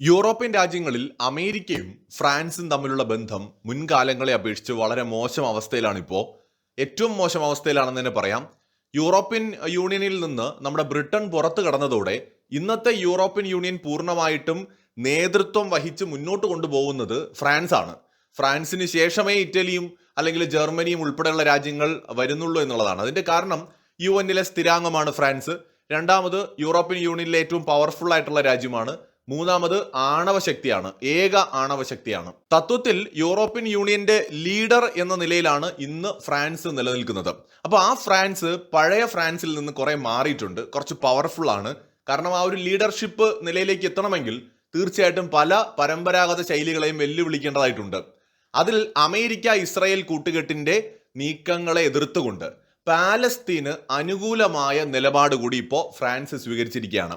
European രാജ്യങ്ങളിൽ അമേരിക്കയും ഫ്രാൻസും തമ്മിലുള്ള ബന്ധം മുൻകാലങ്ങളെ അപേക്ഷിച്ച് വളരെ മോശം അവസ്ഥയിലാണിപ്പോൾ ഏറ്റവും മോശം അവസ്ഥയിലാണെന്ന് തന്നെ പറയാം. യൂറോപ്യൻ യൂണിയനിൽ നിന്ന് നമ്മുടെ ബ്രിട്ടൻ പുറത്തു കടന്നതോടെ ഇന്നത്തെ യൂറോപ്യൻ യൂണിയൻ പൂർണമായിട്ടും നേതൃത്വം വഹിച്ച് മുന്നോട്ട് കൊണ്ടുപോകുന്നത് ഫ്രാൻസാണ്. ഫ്രാൻസിന് ശേഷമേ ഇറ്റലിയും അല്ലെങ്കിൽ ജർമ്മനിയും ഉൾപ്പെടെയുള്ള രാജ്യങ്ങൾ വരുന്നുള്ളൂ എന്നുള്ളതാണ്. അതിന്റെ കാരണം യു എന്നിലെ സ്ഥിരാംഗമാണ് ഫ്രാൻസ്. രണ്ടാമത് യൂറോപ്യൻ യൂണിയനിലെ ഏറ്റവും പവർഫുൾ ആയിട്ടുള്ള രാജ്യമാണ് മൂന്നാമത് ആണവ ശക്തിയാണ് ഏക ആണവ ശക്തിയാണ് തത്വത്തിൽ യൂറോപ്യൻ യൂണിയന്റെ ലീഡർ എന്ന നിലയിലാണ് ഇന്ന് ഫ്രാൻസ് നിലനിൽക്കുന്നത്. അപ്പോൾ ആ ഫ്രാൻസ് പഴയ ഫ്രാൻസിൽ നിന്ന് കുറെ മാറിയിട്ടുണ്ട് കുറച്ച് പവർഫുൾ ആണ്. കാരണം ആ ഒരു ലീഡർഷിപ്പ് നിലയിലേക്ക് എത്തണമെങ്കിൽ തീർച്ചയായിട്ടും പല പരമ്പരാഗത ശൈലികളെയും വെല്ലുവിളിക്കേണ്ടതായിട്ടുണ്ട്. അതിൽ അമേരിക്ക ഇസ്രായേൽ കൂട്ടുകെട്ടിന്റെ നീക്കങ്ങളെ എതിർത്തുകൊണ്ട് പാലസ്തീന് അനുകൂലമായ നിലപാട് കൂടി ഇപ്പോൾ ഫ്രാൻസ് സ്വീകരിച്ചിരിക്കുകയാണ്.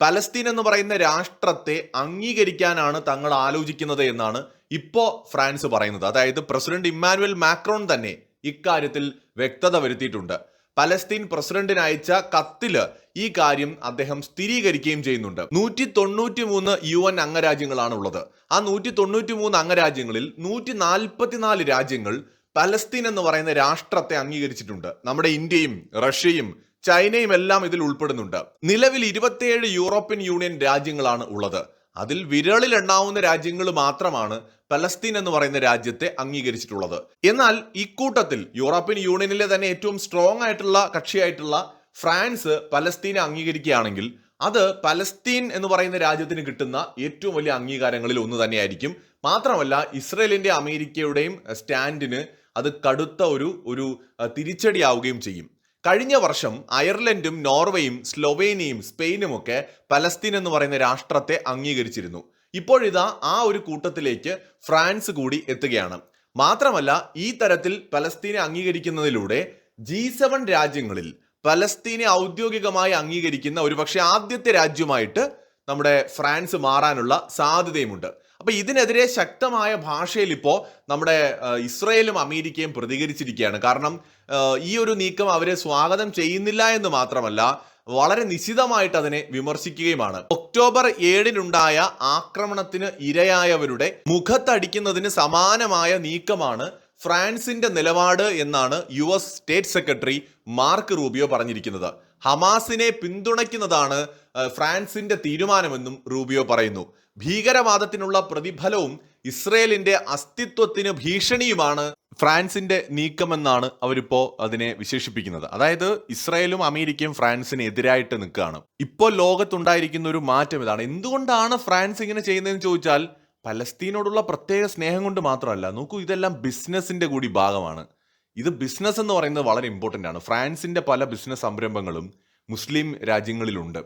പലസ്തീൻ എന്ന് പറയുന്ന രാഷ്ട്രത്തെ അംഗീകരിക്കാനാണ് തങ്ങൾ ആലോചിക്കുന്നത് എന്നാണ് ഇപ്പോൾ ഫ്രാൻസ് പറയുന്നത്. അതായത് പ്രസിഡന്റ് ഇമ്മാനുവൽ മാക്രോൺ തന്നെ ഇക്കാര്യത്തിൽ വ്യക്തത വരുത്തിയിട്ടുണ്ട്. പലസ്തീൻ പ്രസിഡന്റിന് അയച്ച കത്തിൽ ഈ കാര്യം അദ്ദേഹം സ്ഥിരീകരിക്കുകയും ചെയ്യുന്നുണ്ട്. നൂറ്റി തൊണ്ണൂറ്റി മൂന്ന് യു എൻ അംഗരാജ്യങ്ങളാണ് ഉള്ളത് ആ നൂറ്റി തൊണ്ണൂറ്റി മൂന്ന് അംഗരാജ്യങ്ങളിൽ നൂറ്റി നാൽപ്പത്തിനാല് രാജ്യങ്ങൾ പലസ്തീൻ എന്ന് പറയുന്ന രാഷ്ട്രത്തെ അംഗീകരിച്ചിട്ടുണ്ട്. നമ്മുടെ ഇന്ത്യയും റഷ്യയും ചൈനയും എല്ലാം ഇതിൽ ഉൾപ്പെടുന്നുണ്ട്. നിലവിൽ ഇരുപത്തിയേഴ് യൂറോപ്യൻ യൂണിയൻ രാജ്യങ്ങളാണ് ഉള്ളത്. അതിൽ വിരളിൽ എണ്ണാവുന്ന രാജ്യങ്ങൾ മാത്രമാണ് പലസ്തീൻ എന്ന് പറയുന്ന രാജ്യത്തെ അംഗീകരിച്ചിട്ടുള്ളത്. എന്നാൽ ഇക്കൂട്ടത്തിൽ യൂറോപ്യൻ യൂണിയനിലെ തന്നെ ഏറ്റവും സ്ട്രോങ് ആയിട്ടുള്ള കക്ഷിയായിട്ടുള്ള ഫ്രാൻസ് പലസ്തീനെ അംഗീകരിക്കുകയാണെങ്കിൽ അത് പലസ്തീൻ എന്ന് പറയുന്ന രാജ്യത്തിന് കിട്ടുന്ന ഏറ്റവും വലിയ അംഗീകാരങ്ങളിൽ ഒന്ന് തന്നെയായിരിക്കും. മാത്രമല്ല ഇസ്രയേലിന്റെ അമേരിക്കയുടെയും സ്റ്റാൻഡിന് അത് കടുത്ത ഒരു ഒരു തിരിച്ചടിയാവുകയും ചെയ്യും. കഴിഞ്ഞ വർഷം അയർലൻഡും നോർവേയും സ്ലൊവേനിയയും സ്പെയിനും ഒക്കെ പലസ്തീൻ എന്ന് പറയുന്ന രാഷ്ട്രത്തെ അംഗീകരിച്ചിരുന്നു. ഇപ്പോഴിതാ ആ ഒരു കൂട്ടത്തിലേക്ക് ഫ്രാൻസ് കൂടി എത്തുകയാണ്. മാത്രമല്ല ഈ തരത്തിൽ പലസ്തീനെ അംഗീകരിക്കുന്നതിലൂടെ ജി സെവൻ രാജ്യങ്ങളിൽ പലസ്തീനെ ഔദ്യോഗികമായി അംഗീകരിക്കുന്ന ഒരുപക്ഷെ ആദ്യത്തെ രാജ്യമായിട്ട് നമ്മുടെ ഫ്രാൻസ് മാറാനുള്ള സാധ്യതയുമുണ്ട്. അപ്പൊ ഇതിനെതിരെ ശക്തമായ ഭാഷയിൽ ഇപ്പോൾ നമ്മുടെ ഇസ്രയേലും അമേരിക്കയും പ്രതികരിച്ചിരിക്കുകയാണ്. കാരണം ഈ ഒരു നീക്കം അവരെ സ്വാഗതം ചെയ്യുന്നില്ല എന്ന് മാത്രമല്ല വളരെ നിശിതമായിട്ട് അതിനെ വിമർശിക്കുകയുമാണ്. ഒക്ടോബർ ഏഴിനുണ്ടായ ആക്രമണത്തിന് ഇരയായവരുടെ മുഖത്തടിക്കുന്നതിന് സമാനമായ നീക്കമാണ് ഫ്രാൻസിന്റെ നിലപാട് എന്നാണ് U S state secretary Mark Rubio പറഞ്ഞിരിക്കുന്നത്. ഹമാസിനെ പിന്തുണയ്ക്കുന്നതാണ് ഫ്രാൻസിന്റെ തീരുമാനമെന്നും റൂബിയോ പറയുന്നു. ഭീകരവാദത്തിനുള്ള പ്രതിഫലവും ഇസ്രയേലിന്റെ അസ്തിത്വത്തിന് ഭീഷണിയുമാണ് ഫ്രാൻസിന്റെ നീക്കമെന്നാണ് അവരിപ്പോ അതിനെ വിശേഷിപ്പിക്കുന്നത്. അതായത് ഇസ്രയേലും അമേരിക്കയും ഫ്രാൻസിന് എതിരായിട്ട് നിൽക്കുകയാണ്. ഇപ്പോൾ ലോകത്തുണ്ടായിരിക്കുന്ന ഒരു മാറ്റം ഇതാണ്. എന്തുകൊണ്ടാണ് ഫ്രാൻസ് ഇങ്ങനെ ചെയ്യുന്നതെന്ന് ചോദിച്ചാൽ പലസ്തീനോടുള്ള പ്രത്യേക സ്നേഹം കൊണ്ട് മാത്രമല്ല നോക്കൂ ഇതെല്ലാം ബിസിനസിന്റെ കൂടി ഭാഗമാണ്. ഇത് ബിസിനസ് എന്ന് പറയുന്നത് വളരെ ഇമ്പോർട്ടന്റ് ആണ്. ഫ്രാൻസിന്റെ പല ബിസിനസ് സംരംഭങ്ങളും മുസ്ലിം രാജ്യങ്ങളിലുണ്ട്.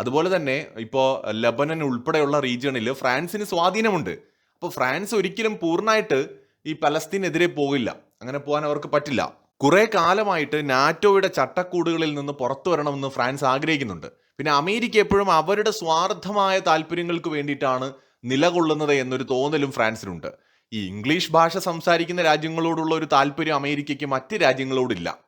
അതുപോലെ തന്നെ ഇപ്പോൾ ലബനൻ ഉൾപ്പെടെയുള്ള റീജിയണിൽ ഫ്രാൻസിന് സ്വാധീനമുണ്ട്. അപ്പോൾ ഫ്രാൻസ് ഒരിക്കലും പൂർണമായിട്ട് ഈ പലസ്തീനെതിരെ പോകില്ല. അങ്ങനെ പോകാൻ അവർക്ക് പറ്റില്ല. കുറേ കാലമായിട്ട് നാറ്റോയുടെ ചട്ടക്കൂടുകളിൽ നിന്ന് പുറത്തു വരണമെന്ന് ഫ്രാൻസ് ആഗ്രഹിക്കുന്നുണ്ട്. പിന്നെ അമേരിക്ക എപ്പോഴും അവരുടെ സ്വാർത്ഥമായ താല്പര്യങ്ങൾക്ക് വേണ്ടിയിട്ടാണ് നിലകൊള്ളുന്നത് എന്നൊരു തോന്നലും ഫ്രാൻസിനുണ്ട്. ഈ ഇംഗ്ലീഷ് ഭാഷ സംസാരിക്കുന്ന രാജ്യങ്ങളോടുള്ള ഒരു താല്പര്യം അമേരിക്കയ്ക്ക് മറ്റ് രാജ്യങ്ങളോടില്ല.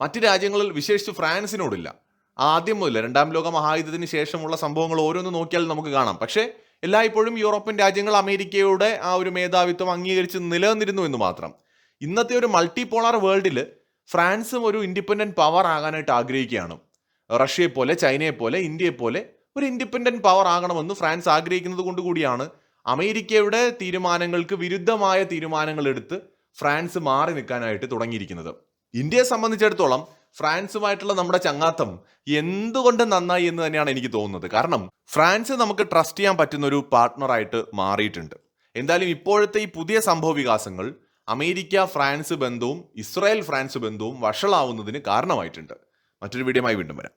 മറ്റ് രാജ്യങ്ങളിൽ വിശേഷിച്ച് ഫ്രാൻസിനോടില്ല. ആദ്യം മുതൽ രണ്ടാം ലോക മഹായുദ്ധത്തിന് ശേഷമുള്ള സംഭവങ്ങൾ ഓരോന്ന് നോക്കിയാൽ നമുക്ക് കാണാം. പക്ഷേ എല്ലായ്പ്പോഴും യൂറോപ്യൻ രാജ്യങ്ങൾ അമേരിക്കയുടെ ആ ഒരു മേധാവിത്വം അംഗീകരിച്ച് നിലനിന്നിരുന്നു എന്ന് മാത്രം. ഇന്നത്തെ ഒരു മൾട്ടി പോളാർ വേൾഡിൽ ഫ്രാൻസും ഒരു ഇൻഡിപെൻഡന്റ് പവർ ആകാനായിട്ട് ആഗ്രഹിക്കുകയാണ്. റഷ്യയെ പോലെ ചൈനയെ പോലെ ഇന്ത്യയെ പോലെ ഒരു ഇൻഡിപെൻഡന്റ് പവർ ആകണമെന്ന് ഫ്രാൻസ് ആഗ്രഹിക്കുന്നത് കൊണ്ട് കൂടിയാണ് അമേരിക്കയുടെ തീരുമാനങ്ങൾക്ക് വിരുദ്ധമായ തീരുമാനങ്ങൾ എടുത്ത് ഫ്രാൻസ് മാറി നിൽക്കാനായിട്ട് തുടങ്ങിയിരിക്കുന്നത്. ഇന്ത്യയെ സംബന്ധിച്ചിടത്തോളം ഫ്രാൻസുമായിട്ടുള്ള നമ്മുടെ ചങ്ങാത്തം എന്തുകൊണ്ട് നന്നായി എന്ന് തന്നെയാണ് എനിക്ക് തോന്നുന്നത്. കാരണം ഫ്രാൻസ് നമുക്ക് ട്രസ്റ്റ് ചെയ്യാൻ പറ്റുന്ന ഒരു പാർട്ട്ണറായിട്ട് മാറിയിട്ടുണ്ട്. എന്തായാലും ഇപ്പോഴത്തെ ഈ പുതിയ സംഭവ വികാസങ്ങൾ അമേരിക്ക ഫ്രാൻസ് ബന്ധവും ഇസ്രായേൽ ഫ്രാൻസ് ബന്ധവും വഷളാവുന്നതിന് കാരണമായിട്ടുണ്ട്. മറ്റൊരു വീഡിയോമായി വീണ്ടും വരാം.